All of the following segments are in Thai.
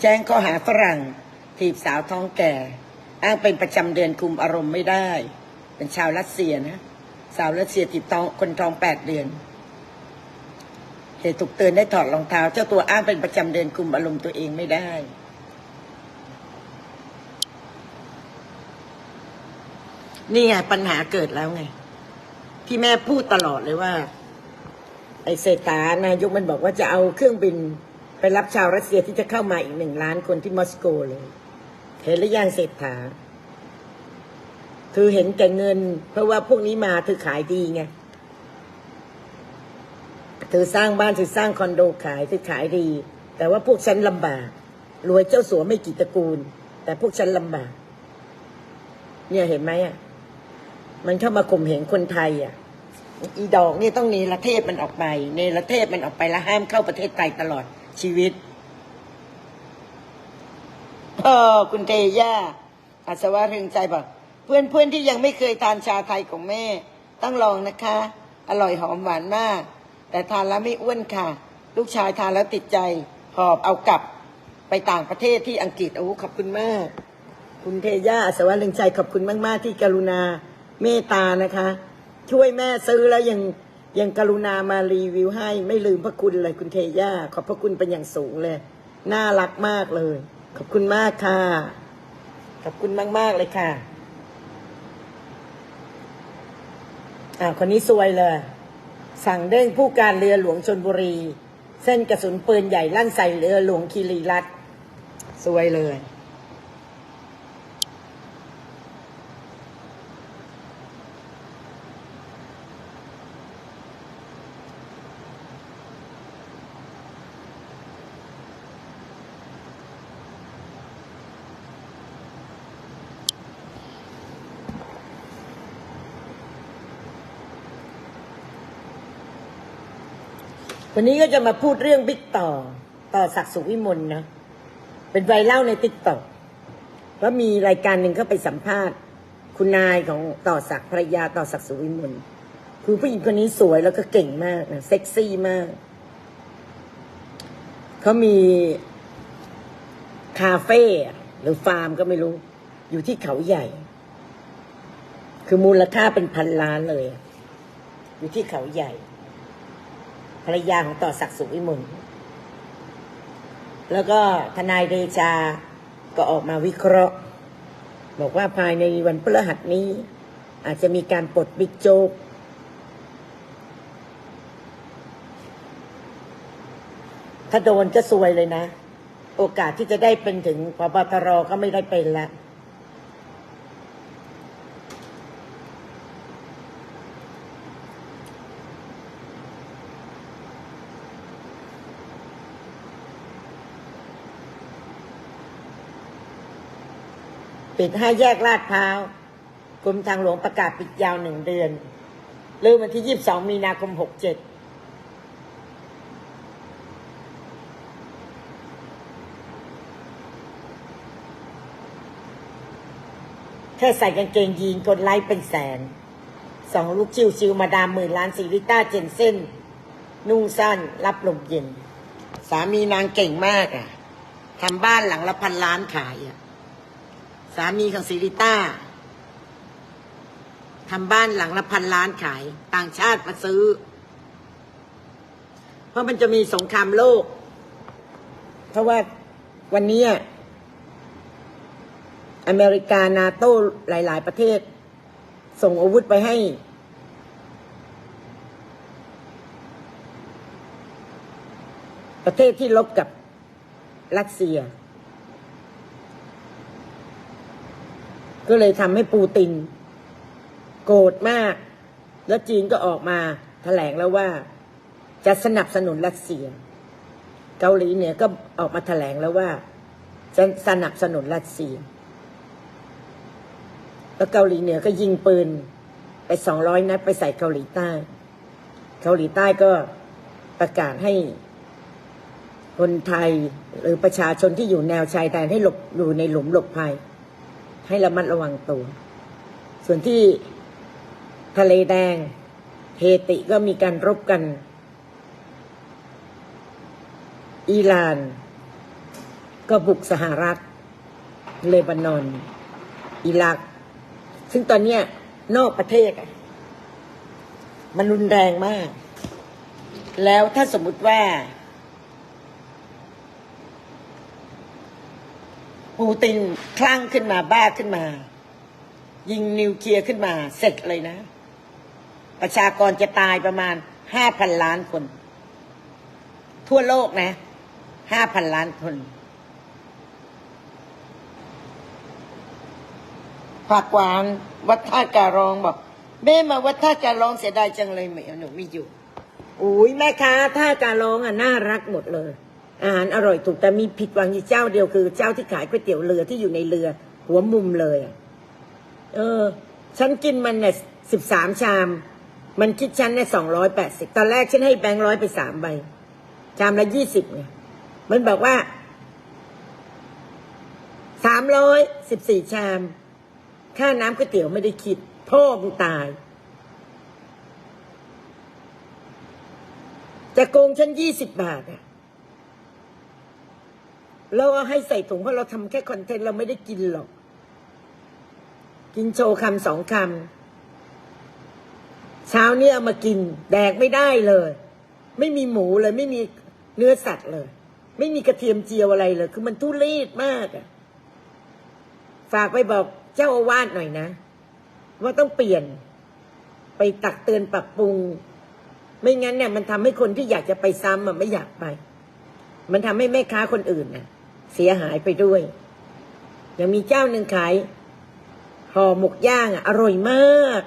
แจ้งข้อหาฝรั่งถีบสาวท้องแก่ อ้างเป็นประจำเดือนคุมอารมณ์ไม่ได้ เป็นชาวรัสเซียนะ สาวรัสเซียถีบท้องคนท้องแปดเดือนเหตุถูกเตือนได้ถอดรองเท้า เจ้าตัวอ้างเป็นประจำเดือนคุมอารมณ์ตัวเองไม่ได้นี่ไงปัญหาเกิดแล้วไง ที่แม่พูดตลอดเลยว่า ไอเศรษฐานายกมันบอกว่าจะเอาเครื่องบิน ไปรับชาวรัสเซียที่จะเข้ามาอีกหนึ่งล้านคนที่มอสโกเลย เห็นหรือยังเศรษฐาคือเห็นแก่เงิน เพราะว่าพวกนี้มาเธอขายดีไง เธอสร้างบ้านเธอสร้างคอนโดขายเธอขายดี แต่ว่าพวกฉันลำบาก รวยเจ้าสัวไม่กี่ตระกูล แต่พวกฉันลำบาก เนี่ยเห็นไหมอะ มันเข้ามาข่มเหงคนไทยอะอีดอกนี่ยต้องเนรเทศมันออกไปเนรเทศมันออกไปแล้วห้ามเข้าประเทศไทยตลอด ชีวิตพ่อคุณเทย่าอัศวะเรืองใจบอกเพื่อนเพื่อนที่ยังไม่เคยทานชาไทยของแม่ ต้องลองนะคะ อร่อยหอมหวานมาก แต่ทานแล้วไม่อ้วนค่ะ ลูกชายทานแล้วติดใจ หอบเอากลับไปต่างประเทศที่อังกฤษโอ้ขอบคุณมาก คุณเทย่าอัศวะเรืองใจขอบคุณมาก ๆ ที่กรุณาเมตตานะคะ ช่วยแม่ซื้อแล้วยัง ยังกรุณามารีวิวให้ ไม่ลืมพระคุณเลยคุณเทย่าขอบพระคุณเป็นอย่างสูงเลย น่ารักมากเลย ขอบคุณมากค่ะ ขอบคุณมาก ๆ เลยค่ะอ่าคนนี้ซวยเลย สั่งเด้งผู้การเรือหลวงชนบุรี เส้นกระสุนปืนใหญ่ลั่นใส่เรือหลวงคีรีรัตน์ซวยเลย วันนี้ก็จะมาพูดเรื่องบิ๊กต่อ ต่อศักดิ์สุวิมลนะเป็นไวรัลในติ๊กต็อกว่ามีรายการหนึ่งเข้าไปสัมภาษณ์ คุณนายของต่อศักดิ์ภรรยาต่อศักดิ์สุวิมลคือผู้หญิงคนนี้สวยแล้วก็เก่งมากนะเซ็กซี่มาก เขามีคาเฟ่หรือฟาร์มก็ไม่รู้ อยู่ที่เขาใหญ่ คือมูลค่าเป็นพันล้านเลย อยู่ที่เขาใหญ่ รรยาของต่อศักดิ์สุขวิมลแล้วก็ทนายเดชาก็ออกมาวิเคราะห์ บอกว่าภายในวันพฤหัสนี้ อาจจะมีการปลดบิ๊กโจ๊กถ้าโดนก็ซวยเลยนะ โอกาสที่จะได้เป็นถึงพบตรก็ไม่ได้เป็นละ ปิดให้แยกลาดพร้าวกรมทางหลวงประกาศปิดยาวหนึ่งเดือนเริ่มวันที่ยี่สิบสองมีนาคมหกเจ็ดแค่ใส่กางเกงยีนกดไลค์เป็นแสน สองลูกชิวชิวมาดามหมื่นล้านซีริต้าเจนเซ่นนุ่งสั้น รับลมเย็น สามีนางเก่งมากอะทำบ้านหลังละพันล้านขายอะ สามีของซิริต้าทำบ้านหลังละพันล้านขาย ต่างชาติมาซื้อ เพราะมันจะมีสงครามโลก เพราะว่าวันนี้อะอเมริกานาโต้หลาย ๆ ประเทศ ส่งอาวุธไปให้ ประเทศที่ลบกับรัสเซีย ก็เลยทำให้ปูติน โกรธมาก แล้วจีนก็ออกมาแถลงแล้วว่า จะสนับสนุนรัสเซีย เกาหลีเหนือก็ออกมาแถลงแล้วว่า จะสนับสนุนรัสเซีย แล้วเกาหลีเหนือก็ยิงปืนไปสองร้อยนัดไปใส่เกาหลีใต้ เกาหลีใต้ก็ประกาศให้คนไทยหรือประชาชนที่อยู่แนวชายแดนให้หลบอยู่ในหลุมหลบภัย ให้ระมัดระวังตัว ส่วนที่ทะเลแดงเฮติก็มีการรบกัน อิหร่าน ก็บุกสหรัฐ เลบานอน อิรัก ซึ่งตอนนี้นอกประเทศมันรุนแรงมาก แล้วถ้าสมมุติว่า ปูตินคลั่งขึ้นมาบ้าขึ้นมา ยิงนิวเคลียร์ขึ้นมา เสร็จเลยนะ ประชากรจะตายประมาณห้าพันล้านคน ทั่วโลกนะห้าพันล้านคนผักหวานวัดท่าการองบอกแม่มาวัดท่าการองเสียดายจังเลยไม่เอาหนูไม่อยู่อุ้ยแม่ค้าท่าการองอะน่ารักหมดเลย อาหารอร่อยถูกแต่มีผิดหวังอยู่เจ้าเดียวคือ เจ้าที่ขายก๋วยเตี๋ยวเรือที่อยู่ในเรือ หัวมุมเลยเออ ฉันกินมันเนี่ยสิบสามชาม มันคิดฉันเนี่ยสองร้อยแปดสิบตอนแรกฉันให้แบงค์ร้อยไปสามใบชามละยี่สิบไงมันบอกว่าสามร้อยสิบสี่ชาม ค่าน้ำก๋วยเตี๋ยวไม่ได้คิดพ่อมึงตาย จะโกงฉันยี่สิบบาทอะ แล้วก็ให้ใส่ถุงเพราะเราทำแค่คอนเทนต์เราไม่ได้กินหรอก กินโชว์คำสองคำเช้านี้เอามากิน แดกไม่ได้เลย ไม่มีหมูเลย ไม่มีเนื้อสัตว์เลย ไม่มีกระเทียมเจียวอะไรเลย คือมันทุเรศมากอะฝากไปบอกเจ้าอาวาสหน่อยนะ ว่าต้องเปลี่ยนไปตักเตือนปรับปรุง ไม่งั้นเนี่ยมันทำให้คนที่อยากจะไปซ้ำอะไม่อยากไป มันทำให้แม่ค้าคนอื่นน่ะ เสียหายไปด้วย ยังมีเจ้าหนึ่งขายห่อหมกย่างอะอร่อยมาก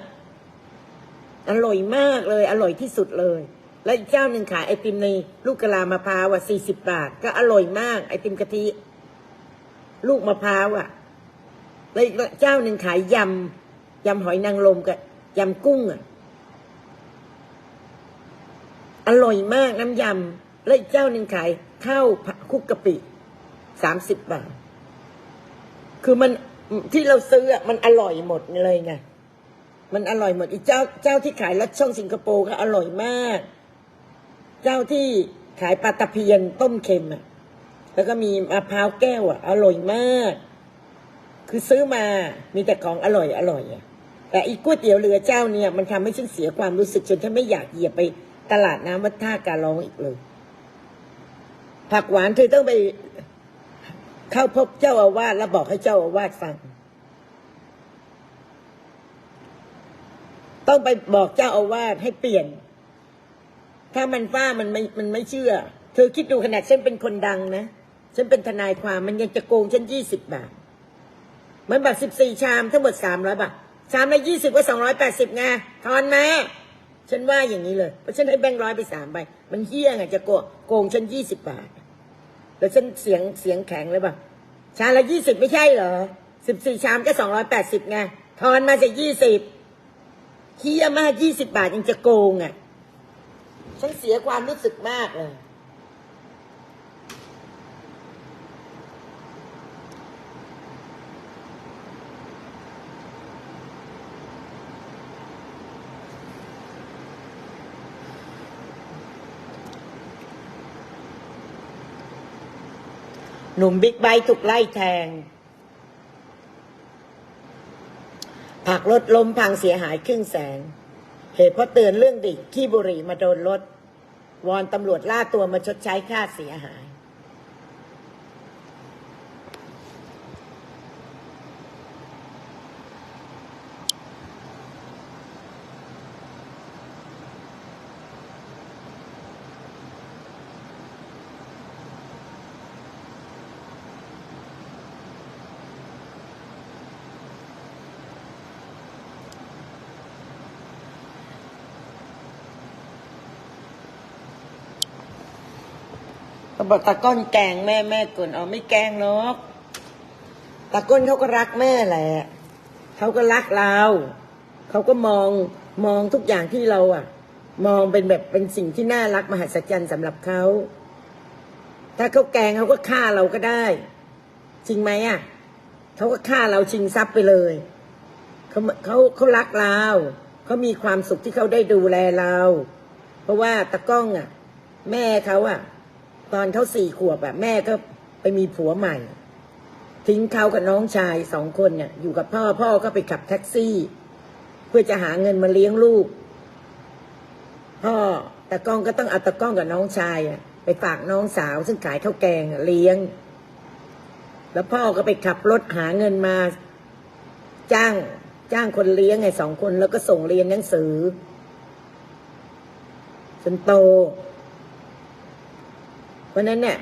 อร่อยมากเลย อร่อยที่สุดเลย แล้วอีกเจ้าหนึ่งขายไอติมในลูกกะลามะพร้าวอะสี่สิบบาท ก็อร่อยมาก ไอติมกะทิ ลูกมะพร้าวอะแล้วอีกเจ้าหนึ่งขายยำยำหอยนางรมกับยำกุ้งอะอร่อยมากน้ำยำ แล้วอีกเจ้าหนึ่งขายข้าวผัดคุกกะปิ สามสิบบาท คือมันที่เราซื้ออะมันอร่อยหมดเลยไง มันอร่อยหมด อีกเจ้าเจ้าที่ขายลัดช่องสิงคโปร์ก็อร่อยมาก เจ้าที่ขายปลาตะเพียนต้มเค็มอะ แล้วก็มีมะพร้าวแก้วอะ อร่อยมาก คือซื้อมามีแต่ของอร่อยอร่อยอะ แต่อีกก๋วยเตี๋ยวเรือเจ้าเนี่ย มันทำให้ฉันเสียความรู้สึกจนฉันไม่อยากเหยียบไปตลาดน้ำวัดท่าการร้องอีกเลย ผักหวานเธอต้องไป เข้าพบเจ้าอาวาสแล้วบอกให้เจ้าอาวาสฟัง ต้องไปบอกเจ้าอาวาสให้เปลี่ยน ถ้ามันฟ้ามันไม่มันไม่เชื่อ เธอคิดดูขนาดฉันเป็นคนดังนะฉันเป็นทนายความมันยังจะโกงฉันยี่สิบบาทมันแบบสิบสี่ชามทั้งหมดสามร้อยบาทชามละยี่สิบก็สองร้อยแปดสิบไงทอนมาฉันว่าอย่างนี้เลยเพราะฉันให้แบงค์ร้อยไปสามใบมันเฮี้ยไงจะโกงโกงฉันยี่สิบบาท แล้วฉันเสียงเสียงแข็งเลยป่ะชามละยี่สิบไม่ใช่เหรอสิบสี่ชามก็สองร้อยแปดสิบไงทอนมาจะยี่สิบเฮี้ยมากยี่สิบบาทยังจะโกงอะฉันเสียความรู้สึกมากเลย หนุ่มบิ๊กไบค์ถูกไล่แทง ผักรถล้มพังเสียหายครึ่งแสน เหตุเพราะเตือนเรื่องดิขี้บุหรี่มาโดนรถ วอนตำรวจล่าตัวมาชดใช้ค่าเสียหาย เขาบอกตาก้นแกงแม่แม่กลนเอาไม่แกงหรอกตาก้นเขาก็รักแม่แหละเขาก็รักเราเขาก็มองมองทุกอย่างที่เราอะ มองเป็นแบบเป็นสิ่งที่น่ารักมหัศจรรย์สำหรับเขาถ้าเขาแกงเขาก็ฆ่าเราก็ได้ จริงไหมอะเขาก็ฆ่าเราชิงทรัพย์ไปเลยเขาเขาเขารักเราเขามีความสุขที่เขาได้ดูแลเรา เพราะว่าตะก้องอะ แม่เขาอะ ตอนเขาสี่ขวบอะแม่ก็ไปมีผัวใหม่ ทิ้งเขากับน้องชายสองคนเนี่ยอยู่กับพ่อพ่อก็ไปขับแท็กซี่ เพื่อจะหาเงินมาเลี้ยงลูก พ่อตะก้องก็ต้องเอาตะก้องกับน้องชายอะไปฝากน้องสาว ซึ่งขายข้าวแกงเลี้ยง แล้วพ่อก็ไปขับรถหาเงินมา จ้างจ้างคนเลี้ยงไงสองคนแล้วก็ส่งเรียนหนังสือจนโต เพราะนั้นเนี่ย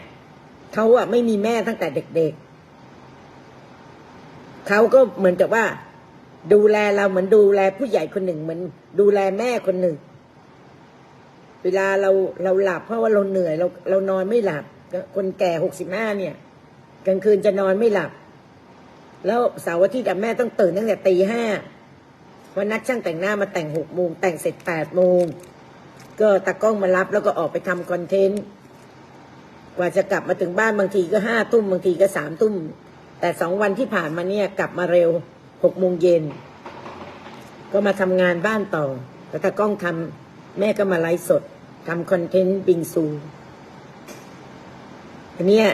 เขาอะไม่มีแม่ตั้งแต่เด็กๆเขาก็เหมือนกับว่า ดูแลเราเหมือนดูแลผู้ใหญ่คนหนึ่งเหมือนดูแลแม่คนหนึ่ง เวลาเราเราหลับเพราะว่าเราเหนื่อยเราเรานอนไม่หลับ คนแก่หกสิบห้าเนี่ยกลางคืนจะนอนไม่หลับ แล้วเสาร์อาทิตย์อะแม่ต้องตื่นตั้งแต่ตีห้าวันนัดช่างแต่งหน้ามาแต่งหกโมงแต่งเสร็จแปดโมงก็ตากล้องมารับแล้วก็ออกไปทำคอนเทนต์ ว่าจะกลับมาถึงบ้านบางทีก็ห้าทุ่มบางทีก็สามทุ่ม แต่สองวันที่ผ่านมาเนี่ยกลับมาเร็วหกโมงเย็น ก็มาทำงานบ้านต่อแล้วตากล้องทำแม่ก็มาไลฟ์สดทำคอนเทนต์บิงซูอันเนี้ย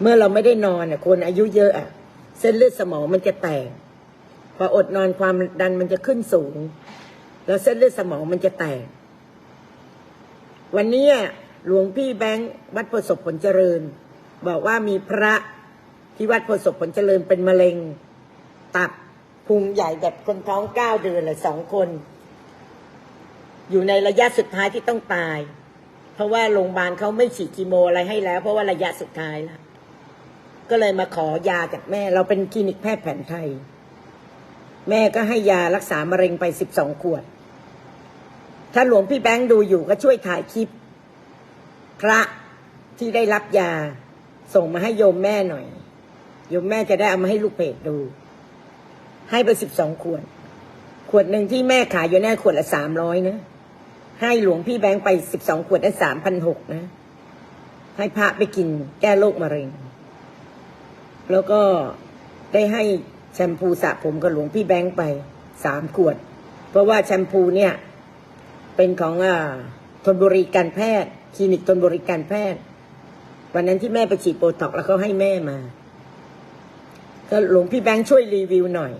เมื่อเราไม่ได้นอนอะคนอายุเยอะอะ เส้นเลือดสมองมันจะแตกพออดนอนความดันมันจะขึ้นสูง แล้วเส้นเลือดสมองมันจะแตก วันนี้ หลวงพี่แบงค์วัดประสบผลเจริญ บอกว่ามีพระที่วัดประสบผลเจริญเป็นมะเร็ง ตับพุงใหญ่แบบคนท้องเก้าเดือนเลยสองคน อยู่ในระยะสุดท้ายที่ต้องตาย เพราะว่าโรงพยาบาลเขาไม่ฉีดคีโมอะไรให้แล้ว เพราะว่าระยะสุดท้ายแล้วก็เลยมาขอยาจากแม่ เราเป็นคลินิกแพทย์แผนไทย แม่ก็ให้ยารักษามะเร็งไปสิบสองขวด ถ้าหลวงพี่แบงค์ดูอยู่ก็ช่วยถ่ายคลิป พระที่ได้รับยา ส่งมาให้โยมแม่หน่อย โยมแม่จะได้เอามาให้ลูกเพจดู ให้ไปสิบสองขวด ขวดหนึ่งที่แม่ขายอยู่แน่ขวดละสามร้อยนะ ให้หลวงพี่แบงค์ไปสิบสองขวดได้สามพันหกนะ ให้พระไปกินแก้โรคมะเร็ง แล้วก็ได้ให้แชมพูสระผมกับหลวงพี่แบงค์ไปสามขวด เพราะว่าแชมพูเนี่ย เป็นของอ่าทนบุรีการแพทย์ คลินิกทนบรีการแพทย์ วันนั้นที่แม่ไปฉีดโบท็อกแล้วเขาให้แม่มา ก็หลวงพี่แบงค์ช่วยรีวิวหน่อย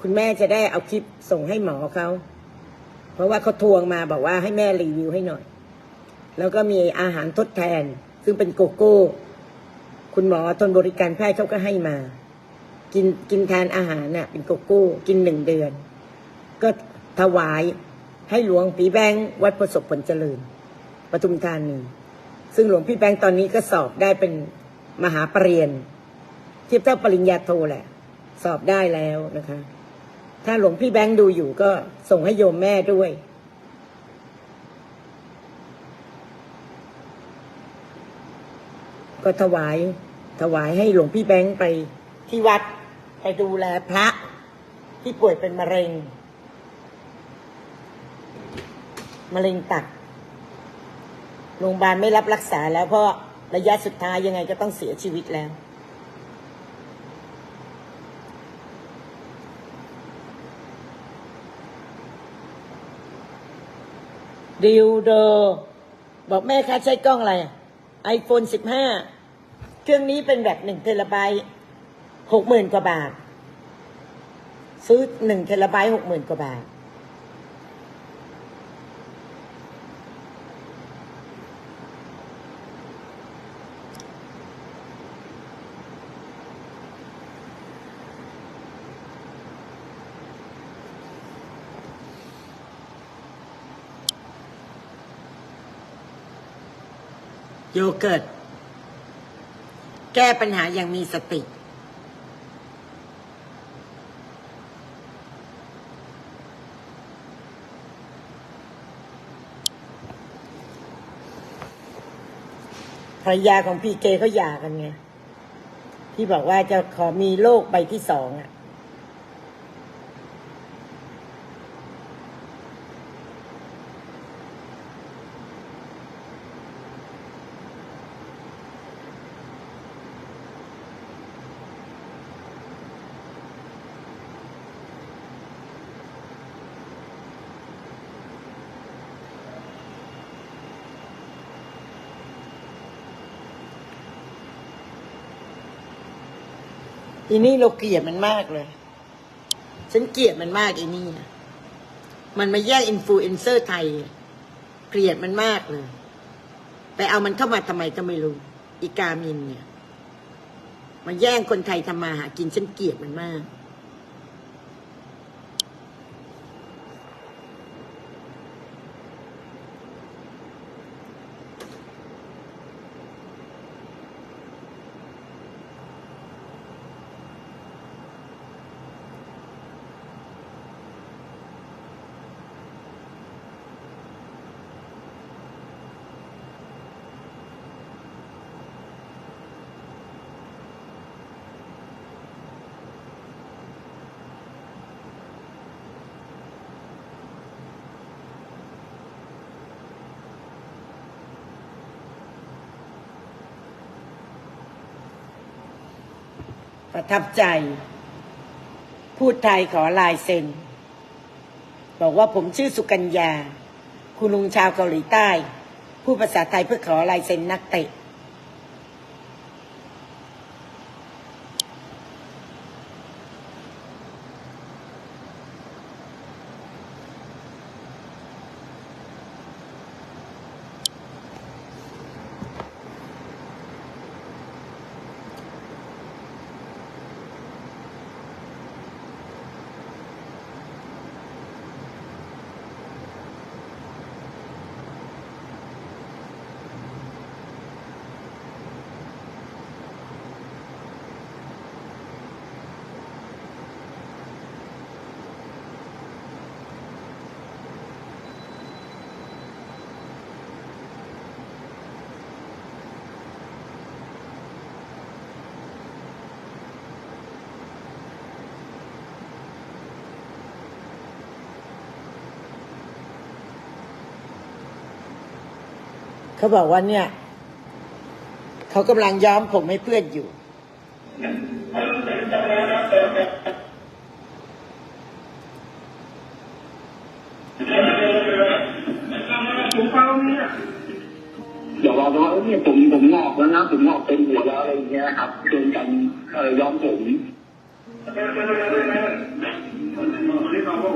คุณแม่จะได้เอาคลิปส่งให้หมอเขาเพราะว่าเขาทวงมาบอกว่าให้แม่รีวิวให้หน่อย แล้วก็มีอาหารทดแทน ซึ่งเป็นโกโก้ คุณหมอทนบริการแพทย์เขาก็ให้มา กินกินแทนอาหารเนี่ยเป็นโกโก้ กินหนึ่งเดือน ก็ถวายให้หลวงพี่แบงค์วัดประสบผลเจริญ ปทุมธานีซึ่งหลวงพี่แบงค์ตอนนี้ก็สอบได้เป็นมหาปรริญญาเทียบเท่าปริญญาโทแหละ สอบได้แล้วนะคะ ถ้าหลวงพี่แบงค์ดูอยู่ก็ส่งให้โยมแม่ด้วย ก็ถวาย ถวายให้หลวงพี่แบงค์ไปที่วัดไปดูแลพระที่ป่วยเป็นมะเร็ง มะเร็งตับ โรงพยาบาลไม่รับรักษาแล้วเพราะระยะสุดท้ายยังไงก็ต้องเสียชีวิตแล้ว ดิวโด บอกแม่คะใช้กล้องอะไรไอโฟนสิบห้าเครื่องนี้เป็นแบบหนึ่งเทราไบต์หกหมื่นกว่าบาท ซื้อหนึ่งเทราไบต์หกหมื่นกว่าบาท โยเกิร์ต แก้ปัญหาอย่างมีสติ ภรรยาของพี่เกเขาหย่ากันไง ที่บอกว่าจะขอมีโลกใบที่สองอะ อีนี่เราเกลียดมันมากเลย ฉันเกลียดมันมากอีนี่นะมันมาแย่งอินฟลูเอนเซอร์ไทย เกลียดมันมากเลย ไปเอามันเข้ามาทำไมก็ไม่รู้ อีกามินเนี่ยมาแย่งคนไทยทำมาหากินฉันเกลียดมันมาก ประทับใจ พูดไทยขอลายเซ็น บอกว่าผมชื่อสุกัญญา คุณลุงชาวเกาหลีใต้พูดภาษาไทยเพื่อขอลายเซ็นนักเตะ เขาบอกว่าเนี่ย เขากำลังย้อมผมให้เพื่อนอยู่ เดี๋ยวเราว่าเนี่ยผมผมงอกแล้วนะผมงอกเต็มหัวแล้วอะไรอย่างเงี้ยครับชวนกันเออย้อมผม